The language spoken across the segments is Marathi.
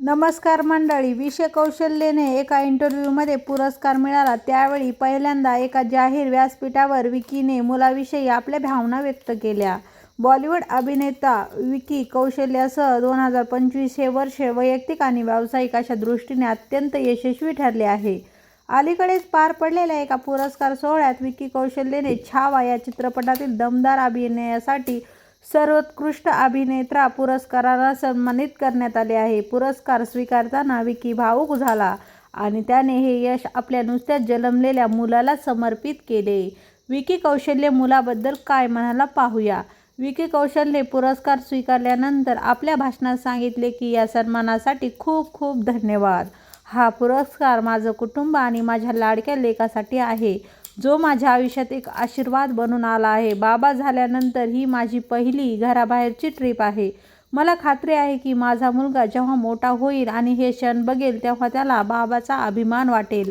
नमस्कार मंडळी विषय कौशल्यने एका इंटरव्ह्यूमध्ये पुरस्कार मिळाला. त्यावेळी पहिल्यांदा एका जाहीर व्यासपीठावर विकीने मुलाविषयी आपल्या भावना व्यक्त केल्या. बॉलिवूड अभिनेता विकी कौशल्यासह दोन हजार पंचवीस हे वर्ष वैयक्तिक आणि व्यावसायिक अशा दृष्टीने अत्यंत यशस्वी ठरले आहे. अलीकडेच पार पडलेल्या एका पुरस्कार सोहळ्यात विकी कौशल्यने छावा या चित्रपटातील दमदार अभिनयासाठी सर्वोत्कृष्ट अभिनेत्रा पुरस्काराला सन्मानित करण्यात आले आहे. पुरस्कार स्वीकारताना विकी भावूक झाला आणि त्याने हे यश आपल्या नुसत्याच जन्मलेल्या मुलाला समर्पित केले. विकी कौशल्य मुलाबद्दल काय म्हणाला पाहूया. विकी कौशल्य पुरस्कार स्वीकारल्यानंतर आपल्या भाषणात सांगितले की या सन्मानासाठी खूप खूप धन्यवाद. हा पुरस्कार माझं कुटुंब आणि माझ्या लाडक्या लेखासाठी आहे. जो माझ्या आयुष्यात एक आशीर्वाद बनून आला आहे. बाबा झाल्यानंतर ही माझी पहिली घराबाहेरची ट्रिप आहे. मला खात्री आहे की माझा मुलगा जेव्हा मोठा होईल आणि हे क्षण बघेल तेव्हा त्याला बाबाचा अभिमान वाटेल.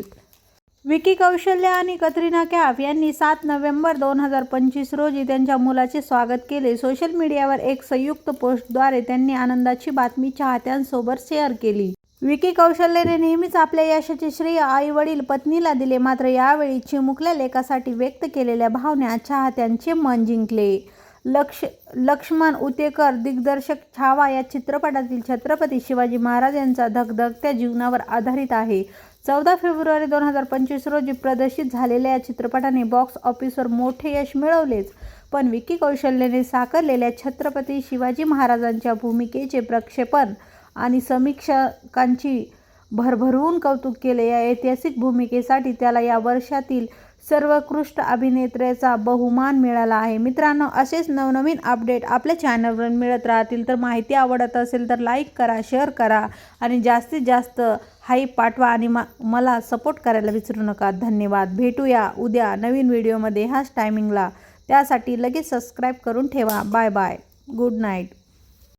विकी कौशल्य आणि कतरिना कॅफ यांनी सात नोव्हेंबर दोन हजार पंचवीस रोजी त्यांच्या मुलाचे स्वागत केले. सोशल मीडियावर एक संयुक्त पोस्टद्वारे त्यांनी आनंदाची बातमी चाहत्यांसोबत शेअर केली. विकी कौशल्यने नेहमीच आपल्या यशाचे श्रेय आई वडील पत्नीला दिले. मात्र यावेळी चिमुकल्या लेखासाठी व्यक्त केलेल्या भावना चाहत्यांचे मन जिंकले. लक्ष लक्ष्मण उतेकर दिग्दर्शक छावा या चित्रपटातील छत्रपती शिवाजी महाराज यांचा धगधगत्या जीवनावर आधारित आहे. चौदा फेब्रुवारी दोन हजार पंचवीस रोजी प्रदर्शित झालेल्या या चित्रपटाने बॉक्स ऑफिसवर मोठे यश मिळवलेच. पण विकी कौशल्यने साकारलेल्या छत्रपती शिवाजी महाराजांच्या भूमिकेचे प्रक्षेपण आणि समीक्षकांची भरभरून कौतुक केले. या ऐतिहासिक भूमिकेसाठी त्याला या वर्षातील सर्वोत्कृष्ट अभिनेत्रेचा बहुमान मिळाला आहे. मित्रांनो असेच नवनवीन अपडेट आपल्या चॅनलवर मिळत राहतील तर माहिती आवडत असेल तर लाईक करा शेअर करा आणि जास्तीत जास्त हाईप पाठवा आणि मा मला सपोर्ट करायला विसरू नका. धन्यवाद. भेटूया उद्या नवीन व्हिडिओमध्ये ह्याच टायमिंगला त्यासाठी लगेच सबस्क्राईब करून ठेवा. Bye bye good night